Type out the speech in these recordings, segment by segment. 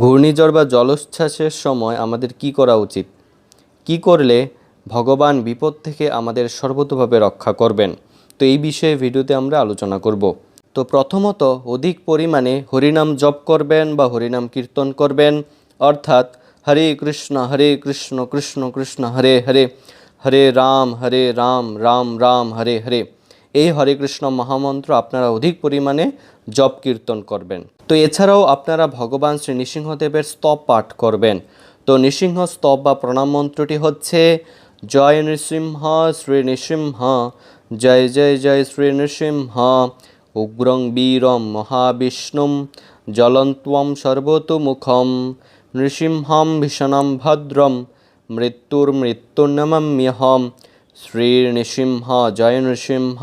ঘূর্ণিঝড় বা জলোচ্ছ্বাসের সময় আমাদের কি করা উচিত? কি করলে ভগবান বিপদ থেকে আমাদের সর্বতোভাবে রক্ষা করবেন? তো এই বিষয়ে ভিডিওতে আমরা আলোচনা করব। তো প্রথমত, অধিক পরিমাণে হরিনাম জপ করবেন বা হরিনাম কীর্তন করবেন। অর্থাৎ, হরে কৃষ্ণ হরে কৃষ্ণ কৃষ্ণ কৃষ্ণ, হরে হরে হরে রাম হরে রাম রাম রাম, হরে হরে। এই হরে কৃষ্ণ মহামন্ত্র আপনারা অধিক পরিমাণে জপ কীর্তন করবেন। তো এছাড়াও আপনারা ভগবান শ্রী নৃসিংহদেবের স্তব পাঠ করবেন। তো নৃসিংহ স্তব বা প্রণাম মন্ত্রটি হচ্ছে, জয় নৃসিংহ শ্রী নৃসিংহ, জয় জয় জয় শ্রী নৃসিংহ, উগ্রং বীরম মহাবিষ্ণুম জ্বলন্ত্বম সর্বতোমুখম, নৃসিংহম ভীষণম ভদ্রম মৃত্যুর্মৃত্যুর্নমম্যহম শ্রী নৃসিংহ জয় নৃসিংহ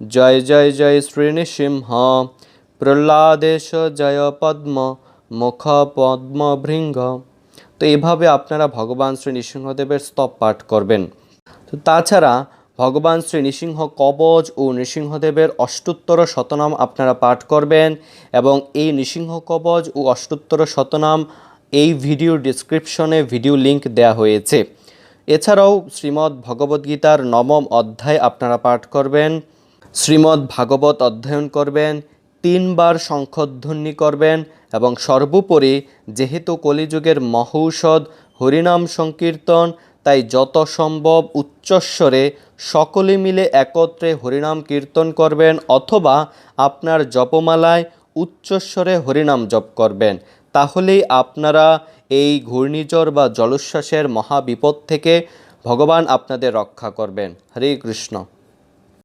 জয় জয় জয় শ্রী নৃসিংহ প্রহ্লাদেশ, জয় পদ্ম, মুখ পদ্ম ভৃঙ্গ। তো এভাবে আপনারা ভগবান শ্রী নৃসিংহদেবের স্তব পাঠ করবেন। তো তাছাড়া ভগবান শ্রী নৃসিংহ কবচ ও নৃসিংহদেবের অষ্টোত্তর শতনাম আপনারা পাঠ করবেন এবং এই নৃসিংহ কবচ ও অষ্টোত্তর শতনাম এই ভিডিও ডিসক্রিপশনে ভিডিও লিংক দেওয়া হয়েছে। এছাড়াও শ্রীমদ্ ভগবদ্গীতার নবম অধ্যায় আপনারা পাঠ করবেন, শ্রীমদ্ ভাগবত অধ্যয়ন করবেন, তিনবার শঙ্খধ্বনি করবেন এবং সর্বোপরি যেহেতু কলিযুগের মহৌষধ, হরিনাম সংকীর্তন, তাই যত সম্ভব উচ্চস্বরে সকলে মিলে একত্রে হরিনাম কীর্তন করবেন অথবা আপনার জপমালায় উচ্চস্বরে হরিনাম জপ করবেন। তাহলেই আপনারা এই ঘূর্ণিঝড় বা জলোচ্ছ্বাসের মহাবিপদ থেকে ভগবান আপনাদের রক্ষা করবেন। হরে কৃষ্ণ।